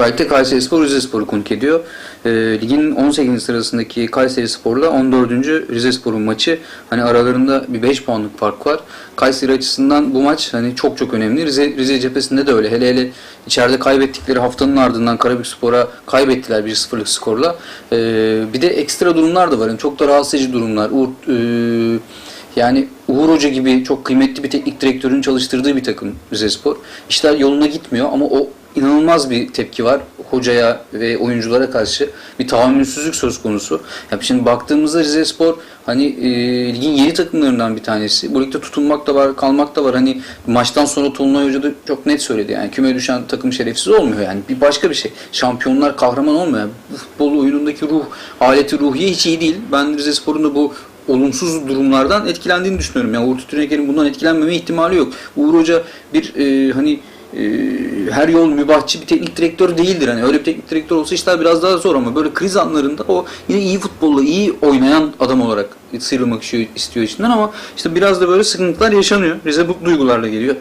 Süper Lig'de Kayseri Spor Rize Spor'u konuk ediyor. E, ligin 18. sırasındaki Kayseri Spor'la 14. Rize Spor'un maçı. Hani aralarında bir 5 puanlık fark var. Kayseri açısından bu maç hani çok çok önemli. Rize, Rize cephesinde de öyle. Hele hele içeride kaybettikleri haftanın ardından Karabük Spor'a kaybettiler 1-0'lık skorla. E, bir de ekstra durumlar da var. Yani çok da rahatsız edici durumlar. Uğur, e, yani Uğur Hoca gibi çok kıymetli bir teknik direktörün çalıştırdığı bir takım Rizespor. İşler yoluna gitmiyor ama o inanılmaz bir tepki var hocaya ve oyunculara karşı bir tahammülsüzlük söz konusu. Ya şimdi baktığımızda Rizespor hani e, ligin yeni takımlarından bir tanesi. Bu ligde tutunmak da var, kalmak da var. Hani maçtan sonra Tolunay Hoca da çok net söyledi. Yani küme düşen takım şerefsiz olmuyor yani. Bir başka bir şey. Şampiyonlar kahraman olmuyor. Bu futbol oyunundaki ruh, aleti ruhiye hiç iyi değil. Ben Rizespor'un da bu olumsuz durumlardan etkilendiğini düşünüyorum. Yani Uğur Tütüneker'in bundan etkilenmeme ihtimali yok. Uğur Hoca bir e, hani her yol mübahçı bir teknik direktör değildir. Hani öyle bir teknik direktör olsa işler biraz daha zor ama böyle kriz anlarında o yine iyi futbolla iyi oynayan adam olarak sıyrılmak istiyor içinden ama işte biraz da böyle sıkıntılar yaşanıyor. Rize bu duygularla geliyor.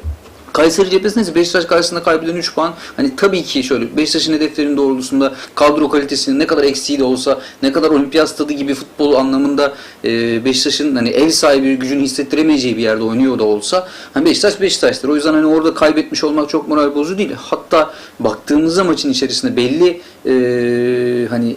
Kayseri cephesinde ise Beşiktaş karşısında kaybeden 3 puan. Hani tabii ki şöyle Beşiktaş'ın hedeflerinin doğrultusunda kadro kalitesinin ne kadar eksiği de olsa, ne kadar olimpiyat stadı gibi futbol anlamında e, Beşiktaş'ın hani ev sahibi gücünü hissettiremeyeceği bir yerde oynuyor da olsa hani Beşiktaş Beşiktaş'tır. O yüzden hani orada kaybetmiş olmak çok moral bozucu değil. Hatta baktığımızda maçın içerisinde belli e, hani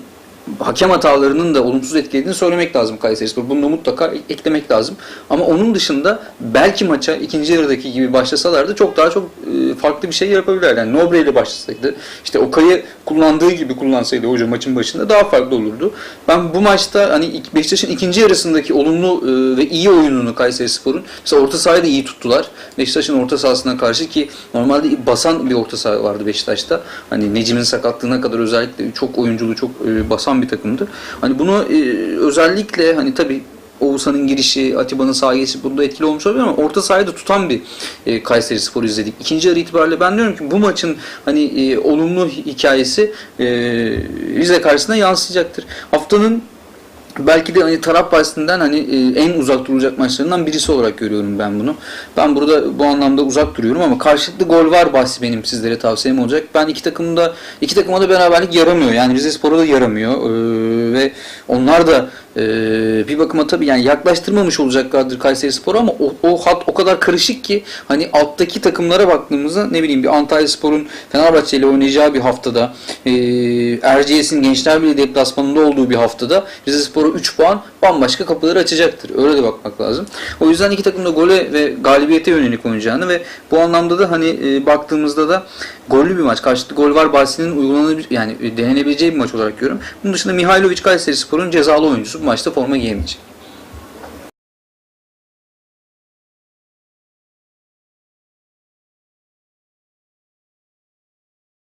hakem hatalarının da olumsuz etkilediğini söylemek lazım Kayserispor. Bunu da mutlaka eklemek lazım. Ama onun dışında belki maça ikinci yarıdaki gibi başlasalardı çok daha çok e, farklı bir şey yapabilirler. Yani Nobre ile başlasaydı, işte Okay'ı kullandığı gibi kullansaydı hoca maçın başında daha farklı olurdu. Ben bu maçta hani Beşiktaş'ın ikinci yarısındaki olumlu e, ve iyi oyununu Kayserispor'un mesela orta sahayı da iyi tuttular. Beşiktaş'ın orta sahasına karşı ki normalde basan bir orta saha vardı Beşiktaş'ta. Hani Necim'in sakatlığına kadar özellikle çok oyunculu, çok e, basan bir takımdı. Hani bunu e, özellikle hani tabii Oğuzhan'ın girişi, Atiba'nın geçişi bunda etkili olmuş olabilir ama orta sahayı da tutan bir e, Kayseri Spor izledik. İkinci yarı itibariyle ben diyorum ki bu maçın hani e, olumlu hikayesi e, Rize karşısında yansıyacaktır. Haftanın belki de hani taraf bahsinden hani e, en uzak durulacak maçlarından birisi olarak görüyorum ben bunu. Ben burada bu anlamda uzak duruyorum ama karşılıklı gol var bahsi benim sizlere tavsiyem olacak. Ben iki takımda iki takıma da beraberlik yaramıyor. Yani Rizespor'a da yaramıyor. Ee, ve onlar da e, bir bakıma tabii yani yaklaştırmamış olacaklardır Kayseri Spor'u ama o, o hat o kadar karışık ki hani alttaki takımlara baktığımızda ne bileyim bir Antalya Spor'un Fenerbahçe ile oynayacağı bir haftada e, Erciyes'in Gençler Birliği deplasmanında olduğu bir haftada Rizespor'a 3 puan bambaşka kapıları açacaktır. Öyle de bakmak lazım. O yüzden iki takım da gole ve galibiyete yönelik oynayacağını ve bu anlamda da hani e, baktığımızda da gollü bir maç. Karşılıklı gol var bahsinin uygulanabilir yani denenebileceği bir maç olarak görüyorum. Bunun dışında Mihailovic Kayseri Spor'un cezalı oyuncusu mas maçta forma giyemeyecek.